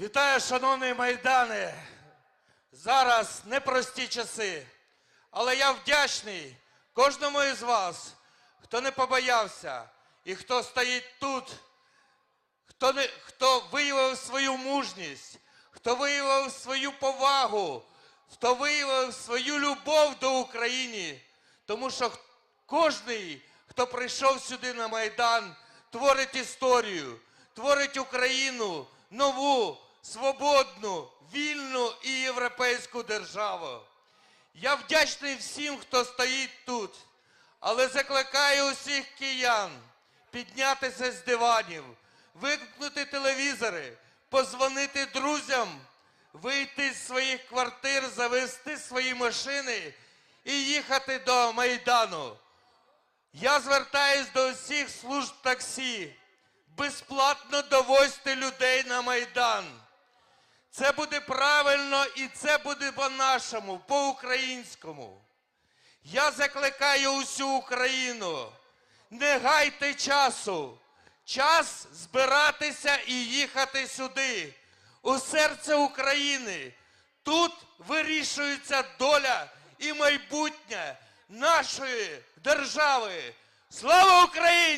Вітаю, шановний Майдане! Зараз непрості часи, але я вдячний кожному із вас, хто не побоявся і хто стоїть тут, хто, не, хто виявив свою мужність, хто виявив свою повагу, хто виявив свою любов до України. Тому що кожний, хто прийшов сюди на Майдан, творить історію, творить Україну нову, свободну, вільну і європейську державу. Я вдячний всім, хто стоїть тут, але закликаю усіх киян піднятися з диванів, вимкнути телевізори, позвонити друзям, вийти з своїх квартир, завести свої машини і їхати до Майдану. Я звертаюсь до всіх служб таксі. Безплатно довозьте людей на Майдан. Це буде правильно і це буде по-нашому, по-українському. Я закликаю усю Україну. Не гайте часу. Час збиратися і їхати сюди, у серце України. Тут вирішується доля і майбутнє нашої держави. Слава Україні!